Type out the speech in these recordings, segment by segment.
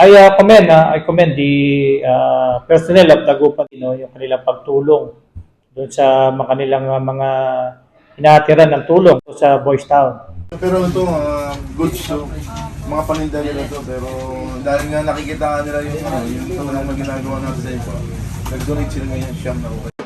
I uh, commend, uh, I commend the uh, personnel of Dagupan, you know, yung kanilang pagtulong doon sa mga kanilang uh, mga hinahatiran ng tulong sa Boys Town. Pero ito, uh, goods to. Mga paninda nila to. Pero dahil nga nakikita nila yung, ano, yung tulong na ginagawa natin sa iba, nag-donate sila ngayon siyam na okay.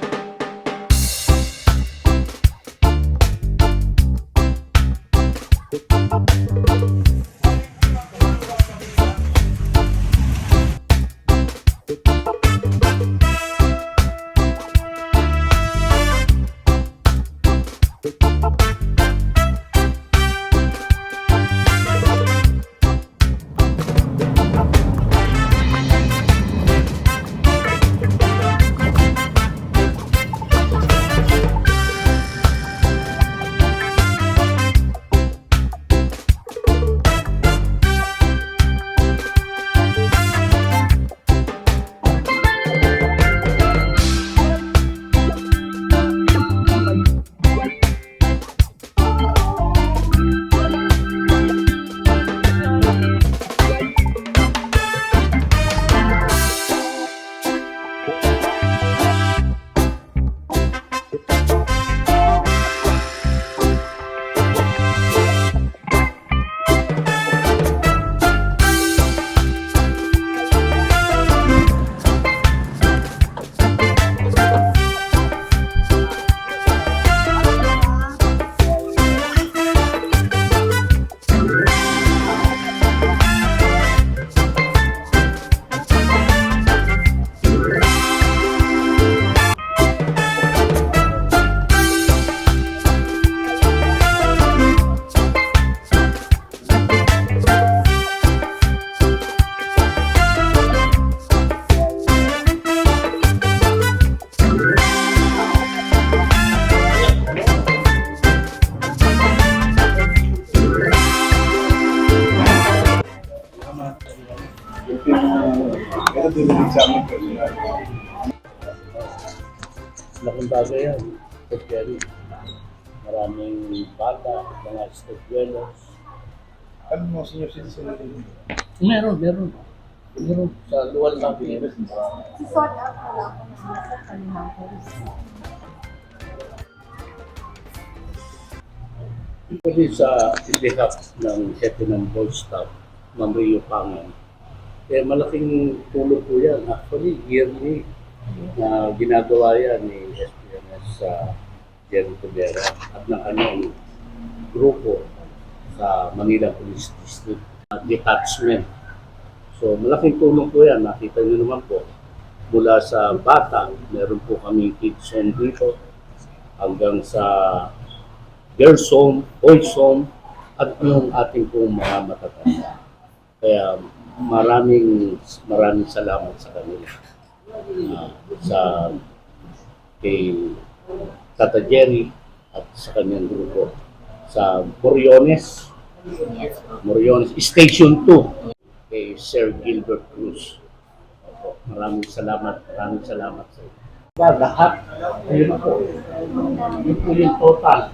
Laking bagay yan. Jerry. Maraming bata, mga step dwellers. Ano mga senior citizen na din? Meron, meron. Meron sa luwal ng Pilipinas. I-sort out ko lang kung sa kanilang police. Actually sa behalf ng ng Boy Staff, Ma'am Rio Pangan, eh malaking tulong po yan. Actually, yearly na ginagawa yan ni SPNS sa Jerry Tobera at ng kanyang grupo sa Manila Police District Detachment. So malaking tulong po yan. Nakita niyo naman po mula sa bata, meron po kami kids home dito hanggang sa girls home, boys home, at yung ating pong mga matatanda. Kaya maraming maraming salamat sa kanila. Ah, sa kay Tata Jerry at sa kanyang grupo sa Moriones Moriones Station 2 kay Sir Gilbert Cruz. Opo, maraming salamat, maraming salamat sa inyo. Lahat, ayun po. Yun po yung total.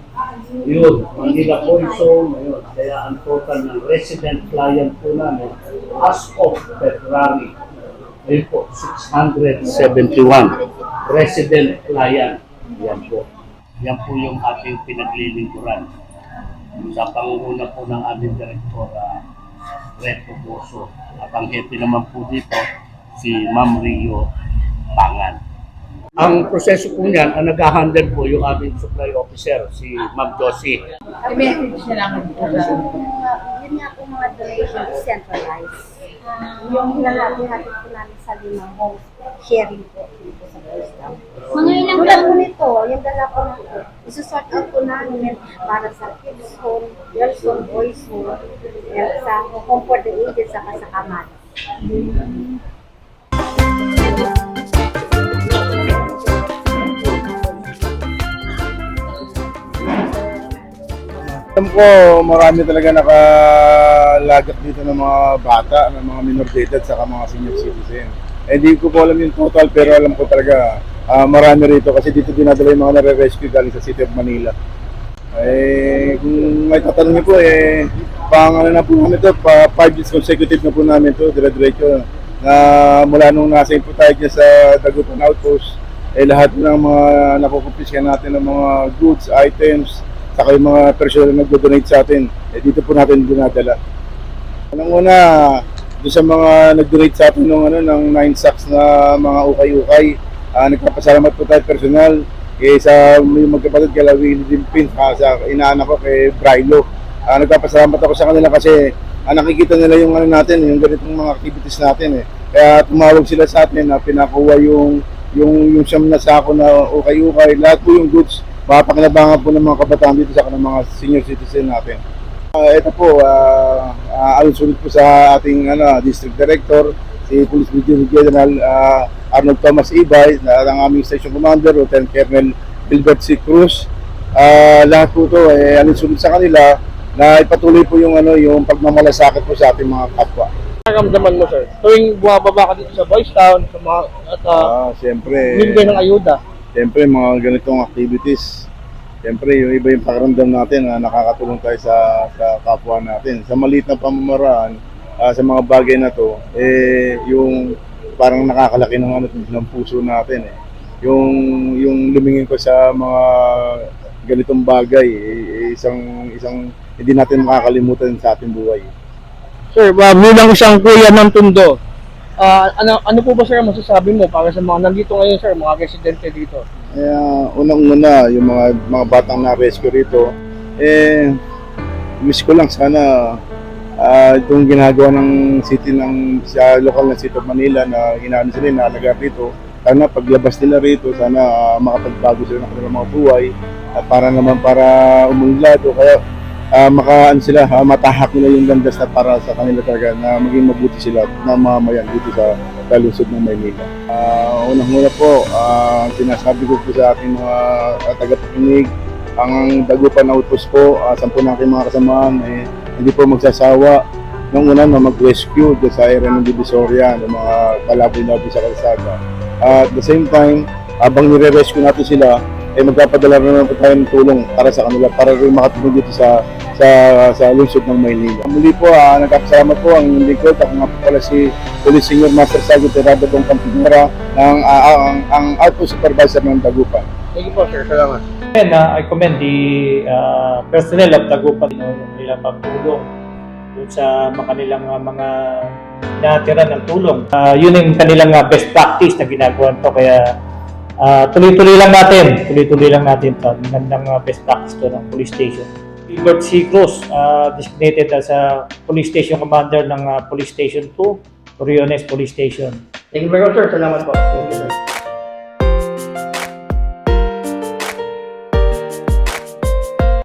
Yun, Manila Boys Home, ayun. Kaya ang total ng resident client po namin as of February, ayun po, 671 resident client. Yan po. Yan po yung ating pinaglilingkuran. Sa pangunguna po ng aming direktor, uh, Reto Boso. At ang hepe naman po dito, si Ma'am Rio Pangan. Ang proseso po niyan, ang nag-handle po yung aming supply officer, si Ma'am Josie. I-message na lang po sa... Yun nga po mga donation centralized. Yung hinahati-hati po namin sa limang homes, sharing po dito sa Boystown. Mga ilang Tulad po nito, yung dala po, isusort out po namin para sa kids home, girls home, boys home, sa home for the aged, saka sa kamat. Alam ko, marami talaga nakalagak dito ng mga bata, ng mga minor edad, saka mga senior citizen. Eh, di ko po alam yung total, pero alam ko talaga, ah, marami rito kasi dito dinadala yung mga nare-rescue galing sa City of Manila. Eh, kung may tatanong niyo po, eh, pang ano na po namin to, pa 5 years consecutive na po namin to, dire-diretso na mula nung nasa po tayo dyan sa Dagupan Outpost, eh lahat ng mga nakukumpiskan natin ng mga goods, items, saka yung mga personal na nag-donate sa atin, eh dito po natin dinadala. Unang una, doon sa mga nag-donate sa atin ng, ano, ng 9 sacks na mga ukay-ukay, ah, nagpapasalamat po tayo personal eh, sa yung magkapatid kay Willie Dimpin, ah, sa inaanak ko kay Brylo. Ah, nagpapasalamat ako sa kanila kasi ah, nakikita nila yung ano natin, yung ganitong mga activities natin eh. Kaya tumawag sila sa atin na pinakuha yung yung yung siyam na sako na ukay-ukay, lahat po yung goods mapakinabangan po ng mga kabataan dito sa kanang mga senior citizen natin. Ah, ito po, uh, uh, alusunod po sa ating ano, District Director, si Police Brigadier General ah, Arnold Thomas Ibay, na ang aming Station Commander, Lieutenant Colonel Gilbert C. Cruz. Ah, lahat po ito eh, alusunod sa kanila na ipatuloy po yung ano yung pagmamalasakit po sa ating mga kapwa. Nararamdaman mo, sir? Tuwing bumababa ka dito sa Boys Town, sa mga, at uh, Ah, siyempre, ng ayuda. Siyempre mga ganitong activities, siyempre yung iba yung pakiramdam natin na nakakatulong tayo sa, sa kapwa natin. Sa maliit na pamamaraan, ah, sa mga bagay na to, eh, yung parang nakakalaki ng, ano, ng puso natin eh. Yung, yung lumingin ko sa mga ganitong bagay, eh, isang, isang hindi natin makakalimutan sa ating buhay. Sir, uh, bilang isang kuya ng Tundo, ah, ano ano po ba sir masasabi mo para sa mga nandito ngayon sir, mga residente dito? Kaya unang-una, yung mga mga batang na-rescue rito, eh, miss ko lang sana ah, itong ginagawa ng city ng sa lokal na city of Manila na inaano sila, inaalaga rito. Sana paglabas nila rito, sana ah, makapagbago sila ng kanilang mga buhay at para naman para umunlad o kaya ah, maka ano sila, ah, matahak nila yung landas na para sa kanila talaga na maging mabuti sila na mamayan dito sa, lungsod ng Maynila. Ah, unang-una po, ah, sinasabi ko po sa ating mga uh, tagapakinig, ang Dagupan Outpost po, uh, sampu ng aking mga kasamaan, eh, hindi po magsasawa nung una na mag-rescue sa area ng Divisoria, ng mga kalaboy-laboy sa kalsada. at the same time, habang nire-rescue natin sila, eh magpapadala na naman tayo ng tulong para sa kanila, para rin makatulong dito sa sa sa lungsod ng Maynila. Muli po, ah, nagkakasalamat po ang inyong lingkod. Ako nga po pala si Police Senior Master Sergeant Terado Dong Campinera ng ah, ang, ang Outpost Supervisor ng Dagupan. Thank you po sir, salamat. And uh, I commend the uh, personnel of Tagupan, you know, yung nilang pagtulong doon sa mga kanilang uh, mga natira ng tulong. Uh, yun yung kanilang uh, best practice na ginagawa to kaya uh, tuloy-tuloy lang natin, tuloy-tuloy lang natin to. Magandang uh, best practice to ng police station. Gilbert C. Cruz, uh, designated as a police station commander ng uh, Police Station 2, Oriones Police Station. Thank you very much sir, salamat po.